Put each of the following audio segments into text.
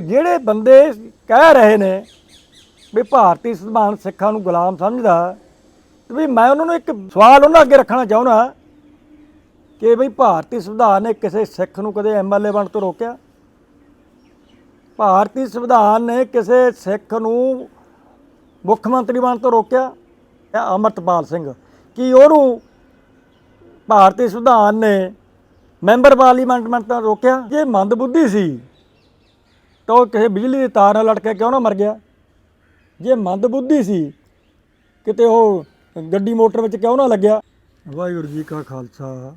ਜਿਹੜੇ ਬੰਦੇ ਕਹਿ ਰਹੇ ਨੇ ਵੀ ਭਾਰਤੀ ਸੰਵਿਧਾਨ ਸਿੱਖਾਂ ਨੂੰ ਗੁਲਾਮ ਸਮਝਦਾ, ਤੇ ਵੀ ਮੈਂ ਉਹਨਾਂ ਨੂੰ ਇੱਕ ਸਵਾਲ ਉਹਨਾਂ ਅੱਗੇ ਰੱਖਣਾ ਚਾਹੁੰਦਾ ਕਿ ਬਈ ਭਾਰਤੀ ਸੰਵਿਧਾਨ ਨੇ ਕਿਸੇ ਸਿੱਖ ਨੂੰ ਕਦੇ ਐਮਐਲਏ ਬਣ ਤੋਂ ਰੋਕਿਆ? ਭਾਰਤੀ ਸੰਵਿਧਾਨ ਨੇ ਕਿਸੇ ਸਿੱਖ ਨੂੰ ਮੁੱਖ ਮੰਤਰੀ ਬਣ ਤੋਂ ਰੋਕਿਆ? ਇਹ ਅਮਰਤਪਾਲ ਸਿੰਘ। ਕੀ ਉਹਨੂੰ ਭਾਰਤੀ ਸੰਵਿਧਾਨ ਨੇ ਮੈਂਬਰ ਪਾਰਲੀਮੈਂਟ ਮੈਂ ਤੋਂ ਰੋਕਿਆ? ਜੇ ਮੰਦਬੁੱਧੀ ਸੀ ਤਾਂ ਉਹ ਕਿਸੇ ਬਿਜਲੀ ਦੀ ਤਾਰ ਨਾਲ ਲਟਕੇ ਕਿਉਂ ਨਾ ਮਰ ਗਿਆ? ਜੇ ਮੰਦਬੁੱਧੀ ਸੀ, ਕਿਤੇ ਉਹ ਗੱਡੀ ਮੋਟਰ ਵਿੱਚ ਕਿਉਂ ਨਾ ਲੱਗਿਆ? ਵਾਹਿਗੁਰੂ ਜੀ ਕਾ ਖਾਲਸਾ,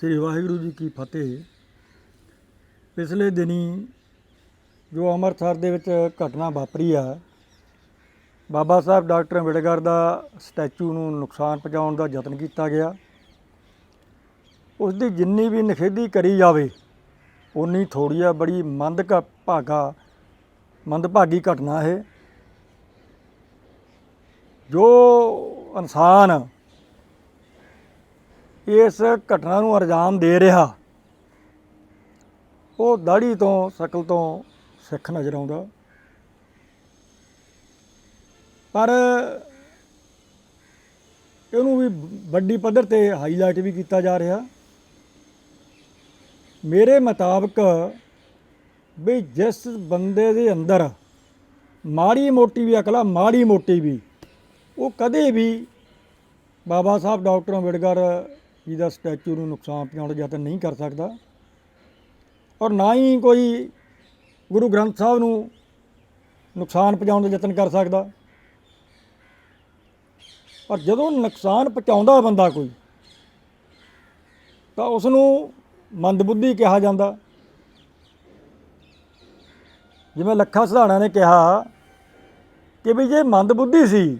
ਸ੍ਰੀ ਵਾਹਿਗੁਰੂ ਜੀ ਕੀ ਫਤਿਹ। ਪਿਛਲੇ ਦਿਨੀ ਜੋ ਅੰਮ੍ਰਿਤਸਰ ਦੇ ਵਿੱਚ ਘਟਨਾ ਵਾਪਰੀ ਆ, ਬਾਬਾ ਸਾਹਿਬ ਡਾਕਟਰ ਅੰਬੇਡਕਰ ਦਾ ਸਟੈਚੂ ਨੂੰ ਨੁਕਸਾਨ ਪਹੁੰਚਾਉਣ ਦਾ ਯਤਨ ਕੀਤਾ ਗਿਆ। ਉਸ ਦੀ ਜਿੰਨੀ ਵੀ ਨਿਖੇਧੀ ਕਰੀ ਜਾਵੇ ਉਨੀ ਥੋੜੀ ਆ, ਬੜੀ ਮੰਦ ਭਾਗਾ, ਮੰਦਭਾਗੀ ਘਟਨਾ ਇਹ। ਜੋ ਇਨਸਾਨ ਇਸ ਘਟਨਾ ਨੂੰ ਅਰਜਾਮ ਦੇ ਰਿਹਾ, ਉਹ ਦਾੜੀ ਤੋਂ, ਸ਼ਕਲ ਤੋਂ ਸਿੱਖ ਨਜ਼ਰ ਆਉਂਦਾ। ਪਰ ਇਹਨੂੰ ਵੀ ਵੱਡੀ ਪੱਧਰ ਤੇ ਹਾਈਲਾਈਟ ਵੀ ਕੀਤਾ ਜਾ ਰਿਹਾ। ਮੇਰੇ ਮੁਤਾਬਕ ਵੀ ਜਿਸ ਬੰਦੇ ਦੇ ਅੰਦਰ ਮਾੜੀ ਮੋਟੀ ਵੀ ਅਕਲ ਮਾੜੀ ਮੋਟੀ ਵੀ, ਉਹ ਕਦੇ ਵੀ ਬਾਬਾ ਸਾਹਿਬ ਡਾਕਟਰ ਅੰਬੇਡਕਰ ਜੀ ਦਾ ਸਟੈਚੂ ਨੂੰ ਨੁਕਸਾਨ ਪਹੁੰਚਾਉਣ ਦਾ ਯਤਨ ਨਹੀਂ ਕਰ ਸਕਦਾ ਔਰ ਨਾ ਹੀ ਕੋਈ ਗੁਰੂ ਗ੍ਰੰਥ ਸਾਹਿਬ ਨੂੰ ਨੁਕਸਾਨ ਪਹੁੰਚਾਉਣ ਦਾ ਯਤਨ ਕਰ ਸਕਦਾ। ਔਰ ਜਦੋਂ ਨੁਕਸਾਨ ਪਹੁੰਚਾਉਂਦਾ ਬੰਦਾ ਕੋਈ, ਤਾਂ ਉਸ ਨੂੰ ਮੰਦਬੁੱਧੀ ਕਿਹਾ ਜਾਂਦਾ। ਜਿਵੇਂ ਲੱਖਾ ਸਿਧਾਣਾ ਨੇ ਕਿਹਾ ਕਿ ਵੀ ਜੇ ਮੰਦਬੁੱਧੀ ਸੀ,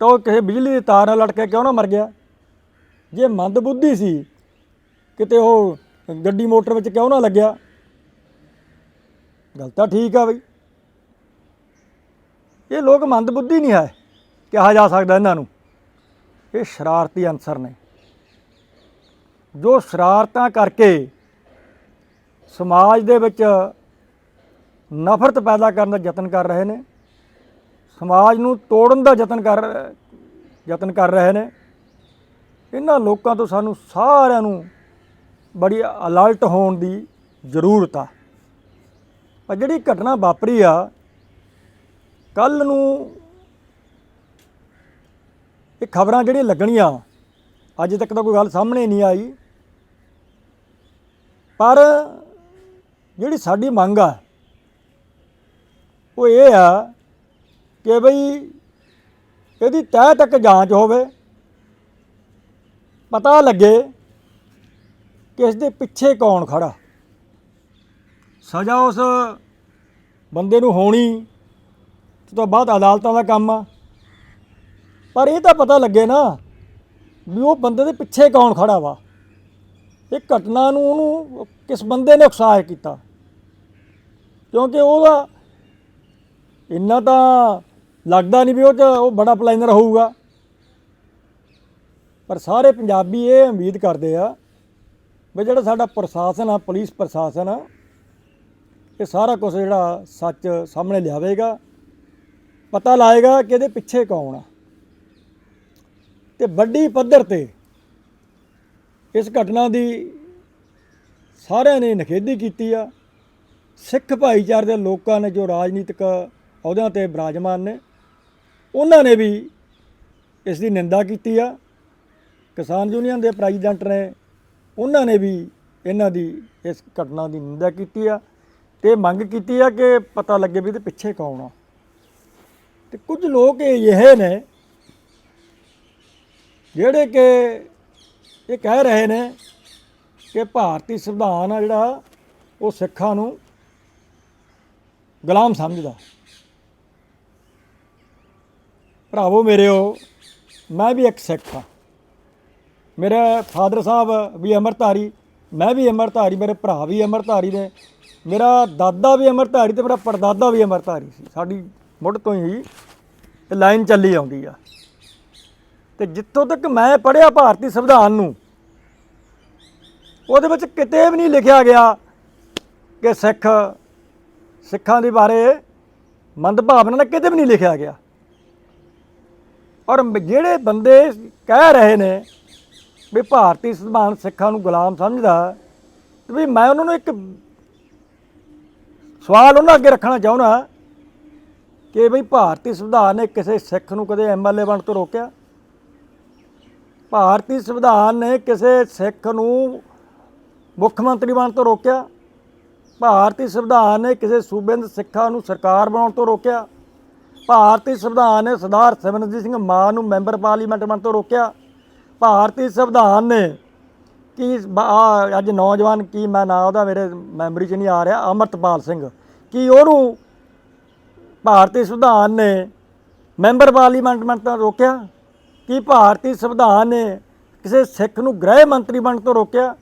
ਤਾਂ ਉਹ ਕਿਸੇ ਬਿਜਲੀ ਦੀ ਤਾਰ ਨਾਲ ਲਟਕੇ ਕਿਉਂ ਨਾ ਮਰ ਗਿਆ? ਜੇ ਮੰਦਬੁੱਧੀ ਸੀ, ਕਿਤੇ ਉਹ ਗੱਡੀ ਮੋਟਰ ਵਿੱਚ ਕਿਉਂ ਨਾ ਲੱਗਿਆ? ਗੱਲ ਤਾਂ ਠੀਕ ਆ ਬਈ। ਇਹ ਲੋਕ ਮੰਦਬੁੱਧੀ ਨਹੀਂ ਹੈ, ਕਿਹਾ ਜਾ ਸਕਦਾ ਇਹਨਾਂ ਨੂੰ। ਇਹ ਸ਼ਰਾਰਤੀ ਅਨਸਰ ਨੇ। ਜੋ ਸ਼ਰਾਰਤਾਂ ਕਰਕੇ ਸਮਾਜ ਦੇ ਵਿੱਚ ਨਫ਼ਰਤ ਪੈਦਾ ਕਰਨ ਦਾ ਯਤਨ ਕਰ ਰਹੇ ਨੇ, ਸਮਾਜ ਨੂੰ ਤੋੜਨ ਦਾ ਯਤਨ ਕਰ ਯਤਨ ਕਰ ਰਹੇ ਨੇ, ਇਹਨਾਂ ਲੋਕਾਂ ਤੋਂ ਸਾਨੂੰ ਸਾਰਿਆਂ ਨੂੰ ਬੜੀ ਅਲਰਟ ਹੋਣ ਦੀ ਜ਼ਰੂਰਤ ਆ। ਪਰ ਜਿਹੜੀ ਘਟਨਾ ਵਾਪਰੀ ਆ ਕੱਲ ਨੂੰ ਇਹ ਖਬਰਾਂ ਜਿਹੜੀਆਂ ਲੱਗਣੀਆਂ, ਅੱਜ ਤੱਕ ਤਾਂ ਕੋਈ ਗੱਲ ਸਾਹਮਣੇ ਨਹੀਂ ਆਈ। ਪਰ ਜਿਹੜੀ ਸਾਡੀ ਮੰਗ ਆ, ਉਹ ਇਹ ਆ ਕਿ ਬਈ ਇਹਦੀ ਤਹਿ ਤੱਕ ਜਾਂਚ ਹੋਵੇ। ਪਤਾ ਲੱਗੇ ਕਿ ਇਸ ਦੇ ਪਿੱਛੇ ਕੌਣ ਖੜਾ। ਸਜ਼ਾ ਉਸ ਬੰਦੇ ਨੂੰ ਹੋਣੀ ਤੋਂ ਬਾਅਦ ਅਦਾਲਤਾਂ ਦਾ ਕੰਮ ਆ। ਪਰ ਇਹ ਤਾਂ ਪਤਾ ਲੱਗੇ ਨਾ ਵੀ ਉਹ ਬੰਦੇ ਦੇ ਪਿੱਛੇ ਕੌਣ ਖੜਾ ਵਾ। ਇਹ ਘਟਨਾ ਨੂੰ ਉਹਨੂੰ ਕਿਸ ਬੰਦੇ ਨੇ ਉਕਸਾਇਆ ਕੀਤਾ? ਕਿਉਂਕਿ ਉਹਦਾ ਇੰਨਾ ਤਾਂ ਲੱਗਦਾ ਨਹੀਂ ਵੀ ਉਹ 'ਚ ਉਹ ਬੜਾ ਪਲੈਨਰ ਹੋਊਗਾ। ਪਰ ਸਾਰੇ ਪੰਜਾਬੀ ਇਹ ਉਮੀਦ ਕਰਦੇ ਆ ਵੀ ਜਿਹੜਾ ਸਾਡਾ ਪ੍ਰਸ਼ਾਸਨ ਆ, ਪੁਲਿਸ ਪ੍ਰਸ਼ਾਸਨ ਆ, ਇਹ ਸਾਰਾ ਕੁਝ ਜਿਹੜਾ ਸੱਚ ਸਾਹਮਣੇ ਲਿਆਵੇਗਾ, ਪਤਾ ਲਾਏਗਾ ਕਿ ਇਹਦੇ ਪਿੱਛੇ ਕੌਣ ਆ। ਤੇ ਵੱਡੀ ਪੱਧਰ ਤੇ ਇਸ ਘਟਨਾ ਦੀ ਸਾਰਿਆਂ ਨੇ ਨਿਖੇਧੀ ਕੀਤੀ ਆ। ਸਿੱਖ ਭਾਈਚਾਰੇ ਦੇ ਲੋਕਾਂ ਨੇ ਜੋ ਰਾਜਨੀਤਿਕ ਅਹੁਦਿਆਂ ਤੇ ਬਿਰਾਜਮਾਨ ਨੇ, ਉਹਨਾਂ ਨੇ ਵੀ ਇਸ ਦੀ ਨਿੰਦਾ ਕੀਤੀ ਆ। ਕਿਸਾਨ ਯੂਨੀਅਨ ਦੇ ਪ੍ਰੈਜ਼ੀਡੈਂਟ ਨੇ, ਉਹਨਾਂ ਨੇ ਵੀ ਇਹਨਾਂ ਦੀ ਇਸ ਘਟਨਾ ਦੀ ਨਿੰਦਾ ਕੀਤੀ ਆ ਤੇ ਮੰਗ ਕੀਤੀ ਆ ਕਿ ਪਤਾ ਲੱਗੇ ਵੀ ਇਹਦੇ ਪਿੱਛੇ ਕੌਣ ਆ। ਤੇ ਕੁਝ ਲੋਕ ਇਹ ਨੇ ਜਿਹੜੇ ਕਿ ਇਹ ਕਹਿ ਰਹੇ ਨੇ ਕਿ ਭਾਰਤੀ ਸੰਵਿਧਾਨ ਆ ਜਿਹੜਾ ਉਹ ਸਿੱਖਾਂ ਨੂੰ ਗੁਲਾਮ ਸਮਝਦਾ। ਭਰਾਵੋ ਮੇਰਿਓ, ਮੈਂ ਵੀ ਇੱਕ ਸਿੱਖ ਹਾਂ। ਮੇਰੇ ਫਾਦਰ ਸਾਹਿਬ ਵੀ ਅੰਮ੍ਰਿਤਧਾਰੀ, ਮੈਂ ਵੀ ਅੰਮ੍ਰਿਤਧਾਰੀ, ਮੇਰੇ ਭਰਾ ਵੀ ਅੰਮ੍ਰਿਤਧਾਰੀ ਨੇ। ਮੇਰਾ ਦਾਦਾ ਵੀ ਅੰਮ੍ਰਿਤਧਾਰੀ ਤੇ ਮੇਰਾ ਪੜਦਾਦਾ ਵੀ ਅੰਮ੍ਰਿਤਧਾਰੀ ਸੀ। ਸਾਡੀ ਮੁੱਢ ਤੋਂ ਹੀ ਲਾਈਨ ਚੱਲੀ ਆਉਂਦੀ ਆ। ਤੇ ਜਿੱਥੋਂ ਤੱਕ ਮੈਂ ਪੜਿਆ ਭਾਰਤੀ ਸੰਵਿਧਾਨ ਨੂੰ, ਉਹਦੇ ਵਿੱਚ ਕਿਤੇ ਵੀ ਨਹੀਂ ਲਿਖਿਆ ਗਿਆ ਕਿ ਸਿੱਖ, ਸਿੱਖਾਂ ਦੇ ਬਾਰੇ ਮੰਦਭਾਵਨਾ ਨਾਲ ਕਿਤੇ ਵੀ ਨਹੀਂ ਲਿਖਿਆ ਗਿਆ। ਔਰ ਜਿਹੜੇ ਬੰਦੇ ਕਹਿ ਰਹੇ ਨੇ ਵੀ ਭਾਰਤੀ ਸੰਵਿਧਾਨ ਸਿੱਖਾਂ ਨੂੰ ਗੁਲਾਮ ਸਮਝਦਾ ਤੇ ਵੀ ਮੈਂ ਉਹਨਾਂ ਨੂੰ ਇੱਕ ਸਵਾਲ ਉਹਨਾਂ ਅੱਗੇ ਰੱਖਣਾ ਚਾਹੁੰਦਾ ਕਿ ਬਈ ਭਾਰਤੀ ਸੰਵਿਧਾਨ ਨੇ ਕਿਸੇ ਸਿੱਖ ਨੂੰ ਕਦੇ ਐਮਐਲਏ ਬਣ ਤੋਂ ਰੋਕਿਆ? ਭਾਰਤੀ ਸੰਵਿਧਾਨ ਨੇ ਕਿਸੇ ਸਿੱਖ ਨੂੰ ਮੁੱਖ ਮੰਤਰੀ ਬਣਨ ਤੋਂ ਰੋਕਿਆ। ਭਾਰਤੀ ਸੰਵਿਧਾਨ ਨੇ ਕਿਸੇ ਸੂਬੇ ਦੇ ਸਿੱਖਾਂ ਨੂੰ ਸਰਕਾਰ ਬਣਾਉਣ ਤੋਂ ਰੋਕਿਆ। ਭਾਰਤੀ ਸੰਵਿਧਾਨ ਨੇ ਸਰਦਾਰ ਸਿਮਰਨਜੀਤ ਸਿੰਘ ਮਾਨ ਨੂੰ ਮੈਂਬਰ ਪਾਰਲੀਮੈਂਟ ਬਣਨ ਤੋਂ ਰੋਕਿਆ। ਭਾਰਤੀ ਸੰਵਿਧਾਨ ਨੇ ਕਿ ਆਹ ਅੱਜ ਨੌਜਵਾਨ ਕੀ, ਮੈਂ ਨਾਂ ਉਹਦਾ ਮੇਰੇ ਮੈਮਰੀ 'ਚ ਨਹੀਂ ਆ ਰਿਹਾ, ਅਮਰਤਪਾਲ ਸਿੰਘ। ਕੀ ਉਹਨੂੰ ਭਾਰਤੀ ਸੰਵਿਧਾਨ ਨੇ ਮੈਂਬਰ ਪਾਰਲੀਮੈਂਟ ਬਣਨ ਤੋਂ ਰੋਕਿਆ? ਕੀ ਭਾਰਤੀ ਸੰਵਿਧਾਨ ਨੇ ਕਿਸੇ ਸਿੱਖ ਨੂੰ ਗ੍ਰਹਿ ਮੰਤਰੀ ਬਣਨ ਤੋਂ ਰੋਕਿਆ?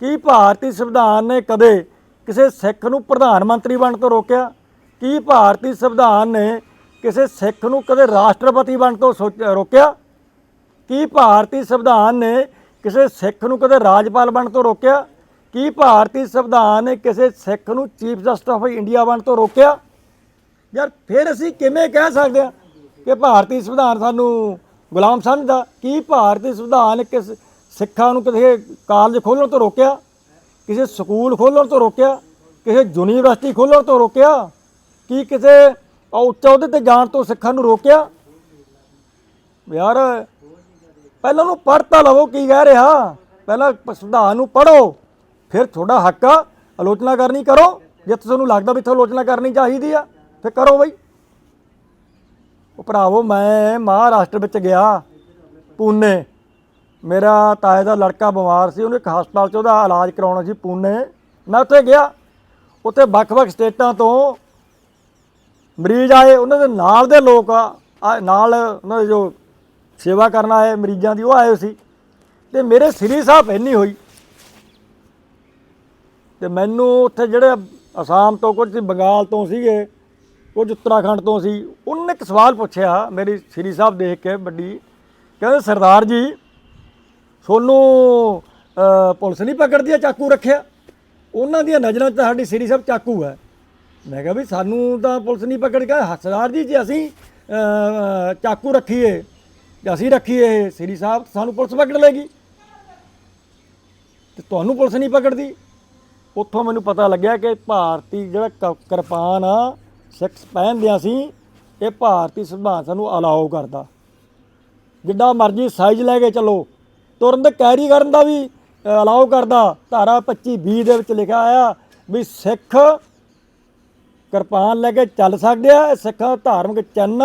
ਕੀ ਭਾਰਤੀ ਸੰਵਿਧਾਨ ਨੇ ਕਦੇ ਕਿਸੇ ਸਿੱਖ ਨੂੰ ਪ੍ਰਧਾਨ ਮੰਤਰੀ ਬਣਨ ਤੋਂ ਰੋਕਿਆ? ਕੀ ਭਾਰਤੀ ਸੰਵਿਧਾਨ ਨੇ ਕਿਸੇ ਸਿੱਖ ਨੂੰ ਕਦੇ ਰਾਸ਼ਟਰਪਤੀ ਬਣਨ ਤੋਂ ਸੋਚ- ਰੋਕਿਆ? ਕੀ ਭਾਰਤੀ ਸੰਵਿਧਾਨ ਨੇ ਕਿਸੇ ਸਿੱਖ ਨੂੰ ਕਦੇ ਰਾਜਪਾਲ ਬਣਨ ਤੋਂ ਰੋਕਿਆ? ਕੀ ਭਾਰਤੀ ਸੰਵਿਧਾਨ ਨੇ ਕਿਸੇ ਸਿੱਖ ਨੂੰ ਚੀਫ ਜਸਟਿਸ ਆਫ ਇੰਡੀਆ ਬਣਨ ਤੋਂ ਰੋਕਿਆ? ਯਾਰ, ਫਿਰ ਅਸੀਂ ਕਿਵੇਂ ਕਹਿ ਸਕਦੇ ਹਾਂ ਕਿ ਭਾਰਤੀ ਸੰਵਿਧਾਨ ਸਾਨੂੰ ਗੁਲਾਮ ਸਮਝਦਾ ਕੀ ਭਾਰਤੀ ਸੰਵਿਧਾਨ ਨੇ ਕਿਸ ਸਿੱਖਾਂ ਨੂੰ ਕਿਸੇ ਕਾਲਜ ਖੋਲ੍ਹਣ ਤੋਂ ਰੋਕਿਆ? ਕਿਸੇ ਸਕੂਲ ਖੋਲ੍ਹਣ ਤੋਂ ਰੋਕਿਆ? ਕਿਸੇ ਯੂਨੀਵਰਸਿਟੀ ਖੋਲ੍ਹਣ ਤੋਂ ਰੋਕਿਆ? ਕੀ ਕਿਸੇ ਉੱਚ ਅਹੁਦੇ ਤੇ ਜਾਣ ਤੋਂ ਸਿੱਖਾਂ ਨੂੰ ਰੋਕਿਆ? ਯਾਰ, ਪਹਿਲਾਂ ਉਹਨੂੰ ਪੜ੍ਹ ਤਾਂ ਲਵੋ, ਕੀ ਕਹਿ ਰਿਹਾ? ਪਹਿਲਾਂ ਸੰਵਿਧਾਨ ਨੂੰ ਪੜ੍ਹੋ, ਫਿਰ ਤੁਹਾਡਾ ਹੱਕ ਆ, ਆਲੋਚਨਾ ਕਰਨੀ ਕਰੋ। ਜੇ ਤੁਹਾਨੂੰ ਲੱਗਦਾ ਵੀ ਤੁਹਾਨੂੰ ਆਲੋਚਨਾ ਕਰਨੀ ਚਾਹੀਦੀ ਆ, ਫਿਰ ਕਰੋ ਬਈ। ਉਹ ਭਰਾਵੋ, ਮੈਂ ਮਹਾਰਾਸ਼ਟਰ ਵਿੱਚ ਗਿਆ, ਪੂਨੇ। ਮੇਰਾ ਤਾਏ ਦਾ ਲੜਕਾ ਬਿਮਾਰ ਸੀ, ਉਹਨੂੰ ਇੱਕ ਹਸਪਤਾਲ 'ਚ ਉਹਦਾ ਇਲਾਜ ਕਰਾਉਣਾ ਸੀ, ਪੂਨੇ। ਮੈਂ ਉੱਥੇ ਗਿਆ, ਉੱਥੇ ਵੱਖ-ਵੱਖ ਸਟੇਟਾਂ ਤੋਂ ਮਰੀਜ਼ ਆਏ, ਉਹਨਾਂ ਦੇ ਨਾਲ ਦੇ ਲੋਕ ਆ ਨਾਲ ਉਹਨਾਂ ਦੇ ਜੋ ਸੇਵਾ ਕਰਨ ਆਏ ਮਰੀਜ਼ਾਂ ਦੀ, ਉਹ ਆਏ ਸੀ। ਤੇ ਮੇਰੇ ਸ੍ਰੀ ਸਾਹਿਬ ਇੰਨੀ ਹੋਈ। ਤੇ ਮੈਨੂੰ ਉੱਥੇ ਜਿਹੜੇ ਅਸਾਮ ਤੋਂ ਕੁਝ ਸੀ, ਬੰਗਾਲ ਤੋਂ ਸੀਗੇ ਕੁਝ ਉੱਤਰਾਖੰਡ ਤੋਂ ਸੀ, ਉਹਨੇ ਇੱਕ ਸਵਾਲ ਪੁੱਛਿਆ ਮੇਰੀ ਸ੍ਰੀ ਸਾਹਿਬ ਦੇਖ ਕੇ ਵੱਡੀ, ਕਹਿੰਦੇ ਸਰਦਾਰ ਜੀ, ਸੋਨੂੰ ਪੁਲਿਸ ਨਹੀਂ ਪਕੜਦੀ ਆ ਚਾਕੂ ਰੱਖਿਆ? ਉਹਨਾਂ ਦੀਆਂ ਨਜ਼ਰਾਂ 'ਚ ਤਾਂ ਸਾਡੀ ਸ੍ਰੀ ਸਾਹਿਬ ਚਾਕੂ ਹੈ। ਮੈਂ ਕਿਹਾ ਵੀ ਸਾਨੂੰ ਤਾਂ ਪੁਲਿਸ ਨਹੀਂ ਪਕੜ ਕੇ ਸਰਦਾਰ ਜੀ, ਜੇ ਅਸੀਂ ਚਾਕੂ ਰੱਖੀਏ, ਜੇ ਅਸੀਂ ਰੱਖੀਏ, ਸ੍ਰੀ ਸਾਹਿਬ ਸਾਨੂੰ ਪੁਲਿਸ ਪਕੜ ਲੇਗੀ ਤੇ ਤੁਹਾਨੂੰ ਪੁਲਿਸ ਨਹੀਂ ਪਕੜਦੀ? ਉੱਥੋਂ ਮੈਨੂੰ ਪਤਾ ਲੱਗਿਆ ਕਿ ਭਾਰਤੀ ਜਿਹੜਾ ਕ- ਕਿਰਪਾਨ ਆ ਸਿੱਖ ਪਹਿਨਦਿਆਂ ਸੀ, ਇਹ ਭਾਰਤੀ ਸੰਵਿਧਾਨ ਸਾਨੂੰ ਅਲਾਉ ਕਰਦਾ। ਜਿੱਡਾ ਮਰਜ਼ੀ ਸਾਈਜ਼ ਲੈ ਕੇ ਚੱਲੋ, ਤੁਰੰਤ ਕੈਰੀ ਕਰਨ ਦਾ ਵੀ ਅਲਾਉ ਕਰਦਾ। ਧਾਰਾ 25 20 ਦੇ ਵਿੱਚ ਲਿਖਿਆ ਆਇਆ ਵੀ ਸਿੱਖ ਕਿਰਪਾਨ ਲੈ ਕੇ ਚੱਲ ਸਕਦੇ ਆ ਇਹ ਸਿੱਖ ਧਾਰਮਿਕ ਚੰਨ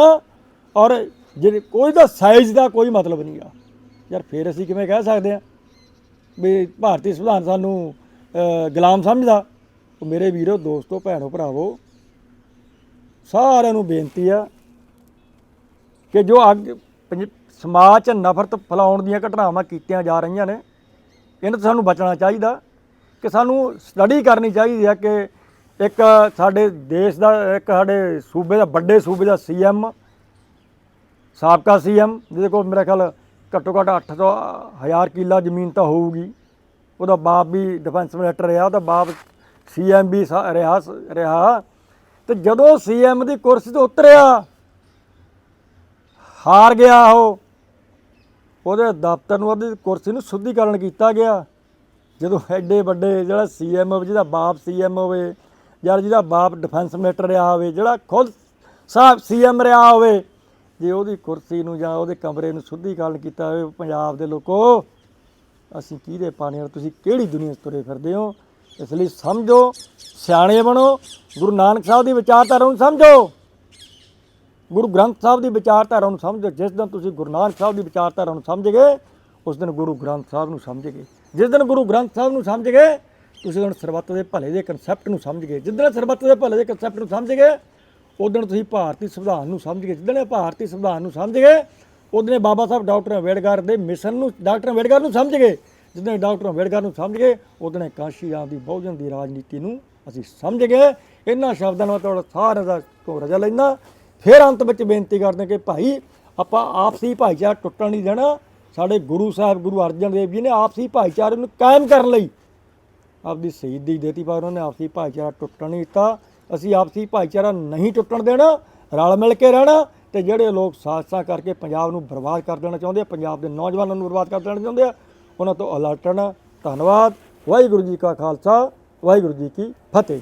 ਔਰ ਜਿਹੜੇ ਕੋਈ ਦਾ ਸਾਈਜ਼ ਦਾ ਕੋਈ ਮਤਲਬ ਨਹੀਂ ਆ। ਯਾਰ ਫੇਰ ਅਸੀਂ ਕਿਵੇਂ ਕਹਿ ਸਕਦੇ ਆ ਵੀ ਭਾਰਤੀ ਸੰਵਿਧਾਨ ਸਾਨੂੰ ਗੁਲਾਮ ਸਮਝਦਾ? ਮੇਰੇ ਵੀਰੋ, ਦੋਸਤੋ, ਭੈਣੋ, ਭਰਾਵੋ ਸਾਰਿਆਂ ਨੂੰ ਬੇਨਤੀ ਆ ਕਿ ਜੋ ਅੱਗ ਪੰਜ- ਸਮਾਜ 'ਚ ਨਫ਼ਰਤ ਫੈਲਾਉਣ ਦੀਆਂ ਘਟਨਾਵਾਂ ਕੀਤੀਆਂ ਜਾ ਰਹੀਆਂ ਨੇ, ਇਹਨਾਂ ਤੋਂ ਸਾਨੂੰ ਬਚਣਾ ਚਾਹੀਦਾ। ਕਿ ਸਾਨੂੰ ਸਟੱਡੀ ਕਰਨੀ ਚਾਹੀਦੀ ਹੈ ਕਿ ਇੱਕ ਸਾਡੇ ਦੇਸ਼ ਦਾ, ਇੱਕ ਸਾਡੇ ਸੂਬੇ ਦਾ, ਵੱਡੇ ਸੂਬੇ ਦਾ ਸੀਐਮ ਸਾਬਕਾ ਸੀਐਮ ਜਿਹਦੇ ਕੋਲ ਮੇਰਾ ਖਿਆਲ ਘੱਟੋ ਘੱਟ 800 ਹਜ਼ਾਰ ਕਿੱਲਾ ਜ਼ਮੀਨ ਤਾਂ ਹੋਊਗੀ। ਉਹਦਾ ਬਾਪ ਵੀ ਡਿਫੈਂਸ ਮਿਨਿਸਟਰ ਰਿਹਾ, ਉਹਦਾ ਬਾਪ ਸੀਐਮ ਵੀ ਸਾ- ਰਿਹਾ ਰਿਹਾ ਤੇ ਜਦੋਂ ਸੀਐਮ ਦੀ ਕੁਰਸੀ ਤੋਂ ਉਤਰਿਆ, ਹਾਰ ਗਿਆ ਉਹ, ਉਹਦੇ ਦਫ਼ਤਰ ਨੂੰ ਉਹਦੀ ਕੁਰਸੀ ਨੂੰ ਸ਼ੁੱਧੀਕਰਨ ਕੀਤਾ ਗਿਆ। ਜਦੋਂ ਐਡੇ ਵੱਡੇ ਜਿਹੜਾ ਸੀਐਮ ਹੋਵੇ, ਜਿਹਦਾ ਬਾਪ ਸੀਐਮ ਹੋਵੇ, ਜਾਂ ਜਿਹਦਾ ਬਾਪ ਡਿਫੈਂਸ ਮਿਨਿਸਟਰ ਰਿਹਾ ਹੋਵੇ, ਜਿਹੜਾ ਖੁਦ ਸਾਹਿਬ ਸੀਐਮ ਰਿਹਾ ਹੋਵੇ, ਜੇ ਉਹਦੀ ਕੁਰਸੀ ਨੂੰ ਜਾਂ ਉਹਦੇ ਕਮਰੇ ਨੂੰ ਸ਼ੁੱਧੀਕਰਨ ਕੀਤਾ ਹੋਵੇ, ਪੰਜਾਬ ਦੇ ਲੋਕੋ, ਅਸੀਂ ਕਿਹਦੇ ਪਾਣੀ ਨਾਲ, ਤੁਸੀਂ ਕਿਹੜੀ ਦੁਨੀਆ 'ਚ ਤੁਰੇ ਫਿਰਦੇ ਹੋ? ਇਸ ਲਈ ਸਮਝੋ, ਸਿਆਣੇ ਬਣੋ, ਗੁਰੂ ਨਾਨਕ ਸਾਹਿਬ ਦੀ ਵਿਚਾਰਧਾਰਾ ਨੂੰ ਸਮਝੋ। ਗੁਰੂ ਗ੍ਰੰਥ ਸਾਹਿਬ ਦੀ ਵਿਚਾਰਧਾਰਾ ਨੂੰ ਸਮਝੋ, ਜਿਸ ਦਿਨ ਤੁਸੀਂ ਗੁਰੂ ਨਾਨਕ ਸਾਹਿਬ ਦੀ ਵਿਚਾਰਧਾਰਾ ਨੂੰ ਸਮਝ ਗਏ ਉਸ ਦਿਨ ਗੁਰੂ ਗ੍ਰੰਥ ਸਾਹਿਬ ਨੂੰ ਸਮਝ ਗਏ ਜਿਸ ਦਿਨ ਗੁਰੂ ਗ੍ਰੰਥ ਸਾਹਿਬ ਨੂੰ ਸਮਝ ਗਏ ਤੁਸੀਂ ਦਿਨ ਸਰਬੱਤ ਦੇ ਭਲੇ ਦੇ ਕਨਸੈਪਟ ਨੂੰ ਸਮਝ ਗਏ ਜਿੱਦਣ ਸਰਬੱਤ ਦੇ ਭਲੇ ਦੇ ਕਨਸੈਪਟ ਨੂੰ ਸਮਝ ਗਏ ਉਸ ਦਿਨ ਤੁਸੀਂ ਭਾਰਤੀ ਸੰਵਿਧਾਨ ਨੂੰ ਸਮਝ ਗਏ ਜਿੱਦਣ ਇਹ ਭਾਰਤੀ ਸੰਵਿਧਾਨ ਨੂੰ ਸਮਝ ਗਏ ਉਸ ਦਿਨ ਬਾਬਾ ਸਾਹਿਬ ਡਾਕਟਰ ਅੰਬੇਡਕਰ ਦੇ ਮਿਸ਼ਨ ਨੂੰ, ਡਾਕਟਰ ਅੰਬੇਡਕਰ ਨੂੰ ਸਮਝ ਗਏ ਜਿੱਦਾਂ ਡਾਕਟਰ ਅੰਬੇਡਕਰ ਨੂੰ ਸਮਝ ਗਏ ਉਦਣੇ ਕਾਸ਼ੀ ਆਮ ਦੀ ਬਹੁਜਨ ਦੀ ਰਾਜਨੀਤੀ ਨੂੰ ਅਸੀਂ ਸਮਝ ਗਏ। ਇਹਨਾਂ ਸ਼ਬਦਾਂ ਨਾਲ ਤੁਹਾਡਾ ਸਾਰਿਆਂ ਦਾ ਤੋਂ ਰਜਾ ਲੈਣਾ ਫਿਰ ਅੰਤ ਵਿੱਚ ਬੇਨਤੀ ਕਰਦੇ ਕਿ ਭਾਈ, ਆਪਾਂ ਆਪਸੀ ਭਾਈਚਾਰਾ ਟੁੱਟਣ ਨਹੀਂ ਦੇਣਾ। ਸਾਡੇ ਗੁਰੂ ਸਾਹਿਬ, ਗੁਰੂ ਅਰਜਨ ਦੇਵ ਜੀ ਨੇ ਆਪਸੀ ਭਾਈਚਾਰੇ ਨੂੰ ਕਾਇਮ ਕਰਨ ਲਈ ਆਪਦੀ ਸ਼ਹੀਦੀ ਦੇਤੀ, ਪਰ ਉਹਨਾਂ ਨੇ ਆਪਸੀ ਭਾਈਚਾਰਾ ਟੁੱਟਣ ਨਹੀਂ ਦਿੱਤਾ। ਅਸੀਂ ਆਪਸੀ ਭਾਈਚਾਰਾ ਨਹੀਂ ਟੁੱਟਣ ਦੇਣਾ, ਰਲ ਮਿਲ ਕੇ ਰਹਿਣਾ ਤੇ ਜਿਹੜੇ ਲੋਕ ਸਾਜ਼ਸਾਂ ਕਰਕੇ ਪੰਜਾਬ ਨੂੰ ਬਰਬਾਦ ਕਰ ਦੇਣਾ ਚਾਹੁੰਦੇ ਆ, ਪੰਜਾਬ ਦੇ ਨੌਜਵਾਨਾਂ ਨੂੰ ਬਰਬਾਦ ਕਰ ਦੇਣਾ ਚਾਹੁੰਦੇ ਆ ਉਹਨਾਂ ਤੋਂ ਅਲਰਟਣਾ ਧੰਨਵਾਦ। ਵਾਹਿਗੁਰੂ ਜੀ ਕਾ ਖਾਲਸਾ ਵਾਹਿਗੁਰੂ ਜੀ ਕੀ ਫਤਿਹ।